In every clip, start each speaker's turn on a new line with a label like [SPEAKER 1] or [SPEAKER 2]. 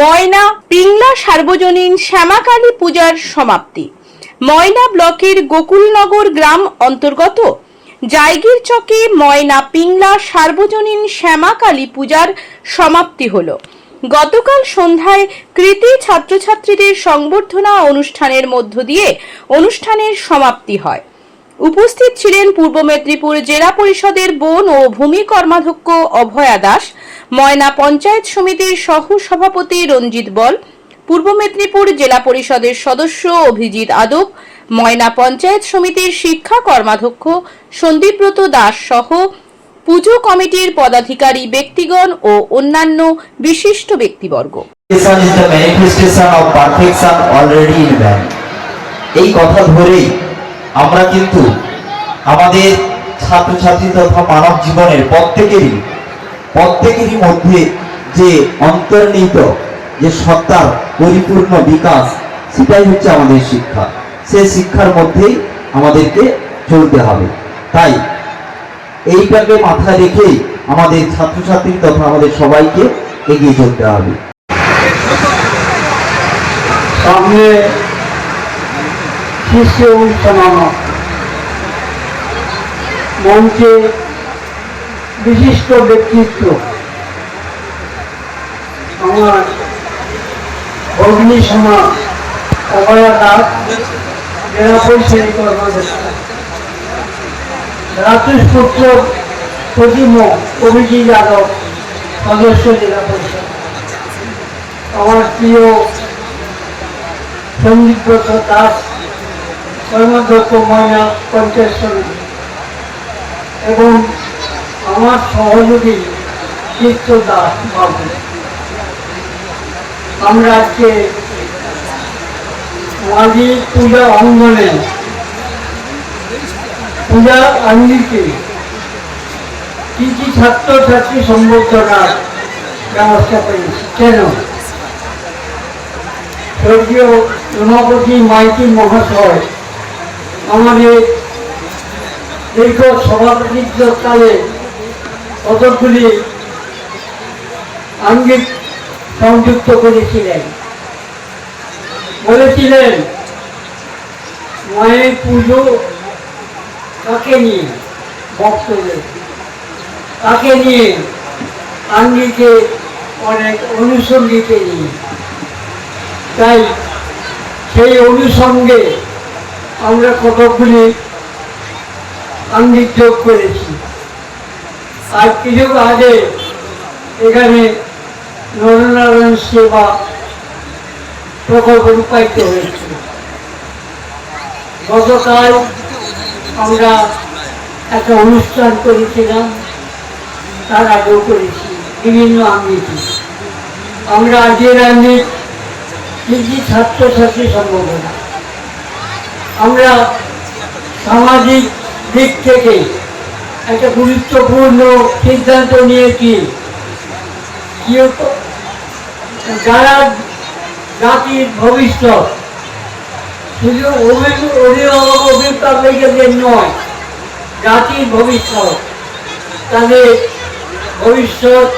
[SPEAKER 1] ময়না পিংলা সার্বজনীন শ্যামাকালী পূজার সমাপ্তি। ময়না ব্লকের গোকুলনগর গ্রাম অন্তর্গত জায়গির চকে ময়না পিংলা সার্বজনীন শ্যামাকালী পূজার সমাপ্তি হলো। গতকাল সন্ধ্যায় কৃতি ছাত্রছাত্রীদের সংবর্ধনা অনুষ্ঠানের মধ্য দিয়ে অনুষ্ঠানের সমাপ্তি হয়। উপস্থিত ছিলেন পূর্ব মেদিনীপুর জেলা পরিষদের বন ও ভূমি কর্মাধ্যক্ষ অভয়া দাস, ময়না পঞ্চায়েত সমিতির সহ সভাপতি রঞ্জিত বল, পূর্ব মেদিনীপুর জেলা পরিষদের সদস্য অভিজিৎ আদব, ময়না পঞ্চায়েত সমিতির শিক্ষা কর্মাধ্যক্ষ সন্দীপব্রত দাস সহ পুজো কমিটির পদাধিকারী ব্যক্তিগণ ও অন্যান্য বিশিষ্ট ব্যক্তিবর্গ.
[SPEAKER 2] এই কথা ধরেই আমরা কিন্তু আমাদের ছাত্রছাত্রী তথা মানব জীবনের প্রত্যেকেরই প্রত্যেকেরই মধ্যে যে অন্তর্নিহিত যে সত্তার পরিপূর্ণ বিকাশ, সেটাই হচ্ছে আমাদের শিক্ষা। সেই শিক্ষার মধ্যেই আমাদেরকে চলতে হবে। তাই এইটাকে মাথায় রেখেই আমাদের ছাত্রছাত্রী তথা আমাদের সবাইকে এগিয়ে চলতে হবে।
[SPEAKER 3] সামনে শিশু অনুষ্ঠানানো মঞ্চে বিশিষ্ট ব্যক্তিত্ব আমার সমাজ অভয়া দাস জেলা পরিষদ কর্মকর্তা রাতুষ্পুত্র প্রতিম অভিজিৎ যাদব, সদস্য জেলা পরিষদ। আমার প্রিয় সন্দীপব্রত দাস ময়না পঞ্চায়েত সমিতি এবং আমার সহযোগী চিত্র দাস বাবু। আমরা আজকে মাঝি পূজা অঙ্গনে পূজা আঙ্গিকে কি কি ছাত্রছাত্রী সম্বর্ধনার ব্যবস্থা করেছি কেন? স্বর্গীয় রমাপতি মাইতি মহাশয় আমাদের দীর্ঘ সভাপতিত্বকালে কতগুলি আঙ্গিক সংযুক্ত করেছিলেন? বলেছিলেন, মায়ের পুজো কাকে নিয়ে? ভক্তদের। কাকে নিয়ে? আঙ্গিকে অনেক অনুসঙ্গীকে নিয়ে। তাই সেই অনুষঙ্গে আমরা কতকগুলি আঙ্গিক যোগ করেছি। আর কিছু আগে এখানে নরনারায়ণ সেবা প্রকল্প রূপায়িত হয়েছে। গতকাল আমরা একটা অনুষ্ঠান করেছিলাম, তার আগেও করেছি, বিভিন্ন আঙ্গিকে। আমরা আজকের আঙ্গিক কৃষি ছাত্রছাত্রী সম্ভাবনা আমরা সামাজিক দিক থেকে একটা গুরুত্বপূর্ণ সিদ্ধান্ত নিয়েছি যারা জাতির ভবিষ্যৎ, শুধু অভিভাবক অভিভাবকদের নয়, জাতির ভবিষ্যৎ, তাদের ভবিষ্যৎ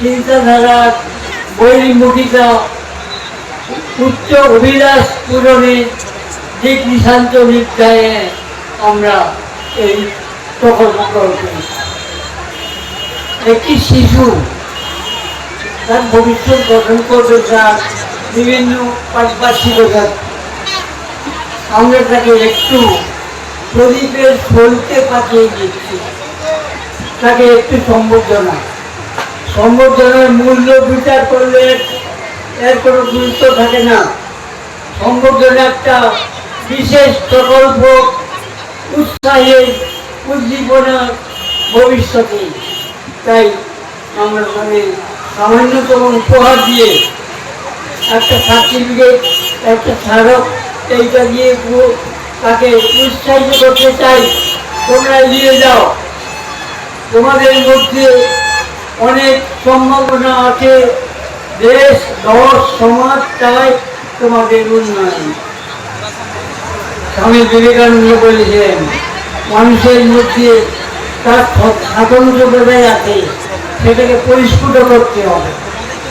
[SPEAKER 3] চিন্তাধারার বহির্মুখিতা উচ্চ অভিলাষ পূরণে দিক নিশান্ত নির্যায়ে আমরা এই প্রকল্প গ্রহণ করি। একটি শিশু তার ভবিষ্যৎ গঠন করবে, তার বিভিন্ন পারিপার্শ্বিকতা আমরা তাকে একটু প্রদীপের ফলতে পাঠিয়ে দিচ্ছি। তাকে একটু সম্বর্ধনা। সম্বর্ধনার মূল্য বিচার করলে এর কোনো গুরুত্ব থাকে না। সংগঠনে একটা বিশেষ প্রকল্প উৎসাহের উদ্দীপনা ভবিষ্যতে। তাই আমরা মানে সামান্যতম উপহার দিয়ে একটা সার্টিফিকেট একটা স্মারক এইটা দিয়ে তাকে উৎসাহিত করতে চাই। তোমরা এগিয়ে যাও। তোমাদের মধ্যে অনেক সম্ভাবনা আছে। দেশ দশ সমাজ চায় তোমাদের উন্নয়ন। স্বামী বিবেকানন্দ বলেছেন মানুষের মধ্যে তার সাধন যোগ্যতাই আছে, সেটাকে পরিস্ফুট করতে হবে।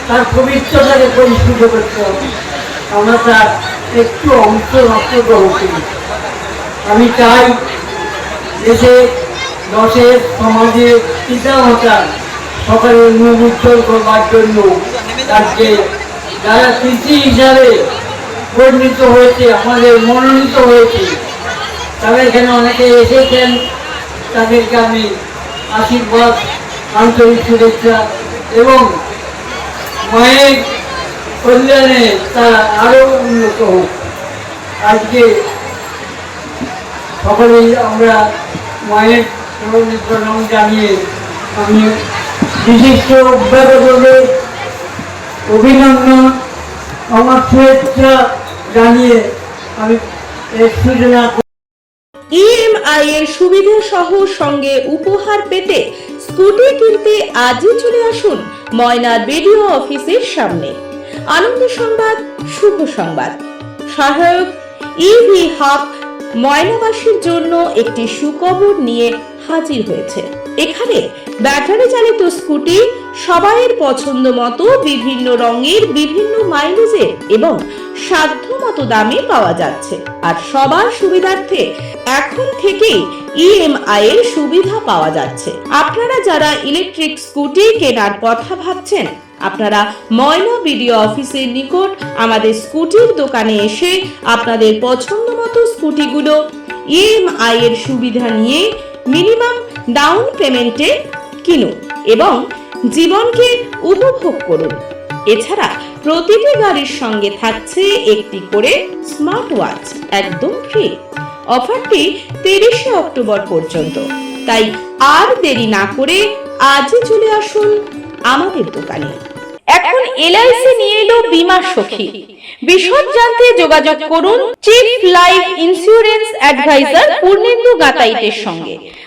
[SPEAKER 3] তার পবিত্রতাকে পরিশুদ্ধ করতে হবে। আমরা তার একটু অংশ নষ্ট করি। আমি চাই দেশে দশের সমাজে পিতা মাতা সকলের মুখ উজ্জ্বল করবার জন্য আজকে যারা কৃষি হিসাবে পরিণত হয়েছে আমাদের মনোনীত হয়েছে। তারা এখানে অনেকে এসেছেন, তাদেরকে আমি আশীর্বাদ, আন্তরিক শুভেচ্ছা এবং মায়ের কল্যাণে তারা আরও উন্নত হোক। আজকে সকলেই আমরা মায়ের চরণে প্রণাম জানিয়ে আমি বিশিষ্ট অভ্যাগতদের অভিনন্দন। আমার শুভেচ্ছা। জানিয়ে আমি সূচনা
[SPEAKER 1] ইএমআই এর সুবিধা সহ সঙ্গে উপহার পেতে স্কুটি কিনতে আজই চলে আসুন ময়নার বিডিও অফিসের সামনে। আনন্দ সংবাদ, শুভ সংবাদ। সহায়ক ইভি হাব ময়নাবাসীর জন্য একটি সুখবর নিয়ে হাজির হয়েছে। এখানে ব্যাটারি চালিত স্কুটি সবাইয়ের পছন্দ মতো বিভিন্ন রঙের, বিভিন্ন মাইলেজের এবং সাধ্য মতো দামে পাওয়া যাচ্ছে। আর সবার সুবিধার্থে এখন থেকেই ইএমআই এর সুবিধা পাওয়া যাচ্ছে। আপনারা যারা ইলেকট্রিক স্কুটি কেনার কথা ভাবছেন, আপনারা ময়না বিডিও অফিসের নিকট আমাদের স্কুটির দোকানে এসে আপনাদের পছন্দ মতো স্কুটিগুলো ইএমআই এর সুবিধা নিয়ে মিনিমাম ডাউন পেমেন্টে কিনুন এবং জীবনকে উপভোগ করুন। এছাড়া প্রতিটি গাড়ির সঙ্গে থাকছে একটি করে স্মার্ট ওয়াচ একদম ফ্রি অফারটি তিরিশে অক্টোবর পর্যন্ত। তাই আর দেরি না করে আজই চলে আসুন আমাদের দোকানে। এখন এলআইসি নিয়ে এলো বিমা সখী। বিশদ জানতে যোগাযোগ করুন chief life insurance advisor Purnendu গাতাইতের সঙ্গে।